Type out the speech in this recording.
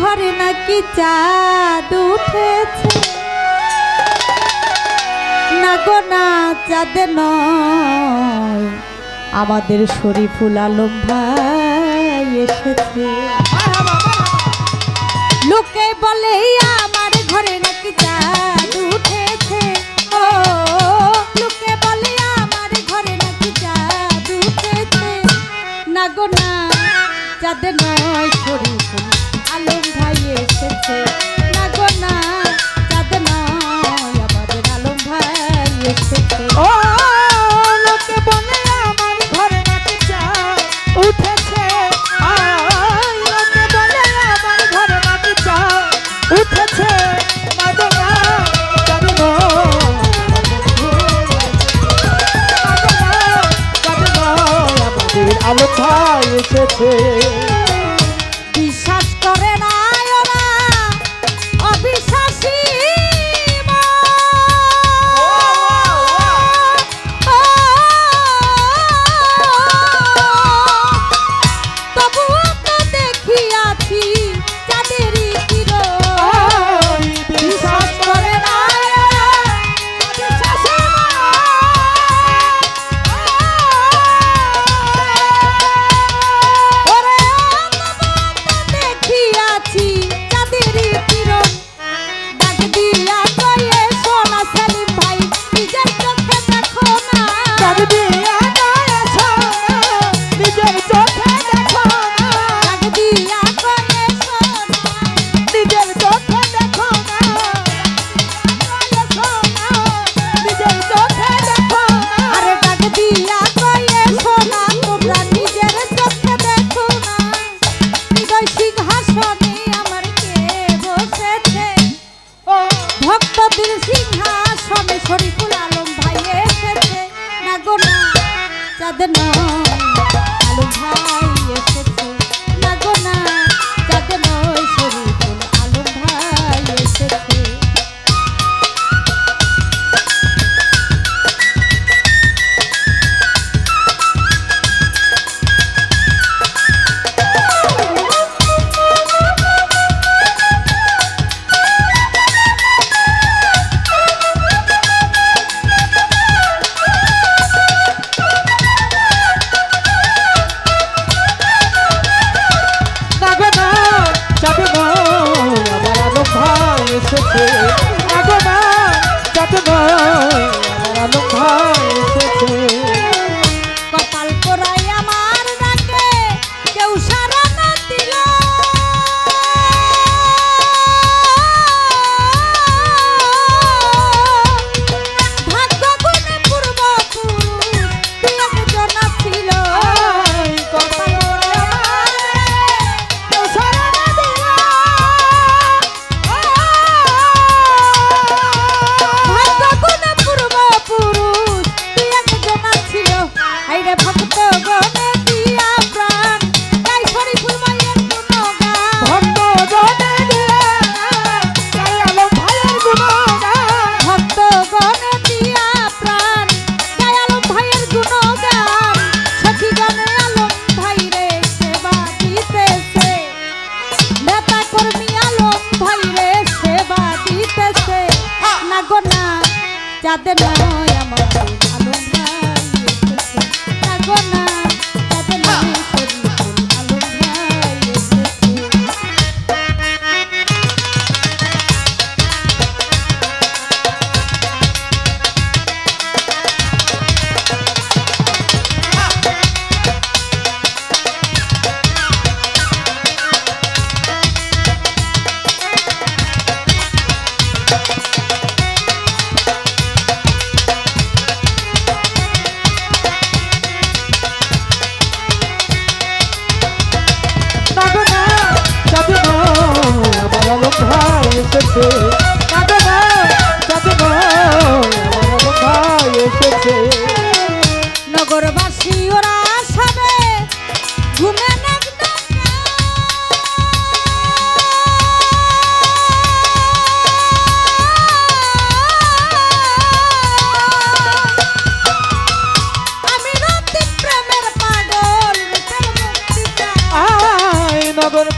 ঘরে নাকি চাঁদ উঠেছে। না গো, না চাঁদ নয়, আমাদের শরীফুল আলম ভাই এসেছে। লোকে বলে, আমার ঘরে নাকি চাঁদ উঠেছে। ও, লোকে বলে, আমার ঘরে নাকি চাঁদ উঠেছে। না গো, না চাঁদ নয়, শরীফুল আলম ভাই এসেছে। না গো না। শরীফুল আলম ভাই এসেছে। না গো না চাঁদ না। যাদের নয় আমার। Governador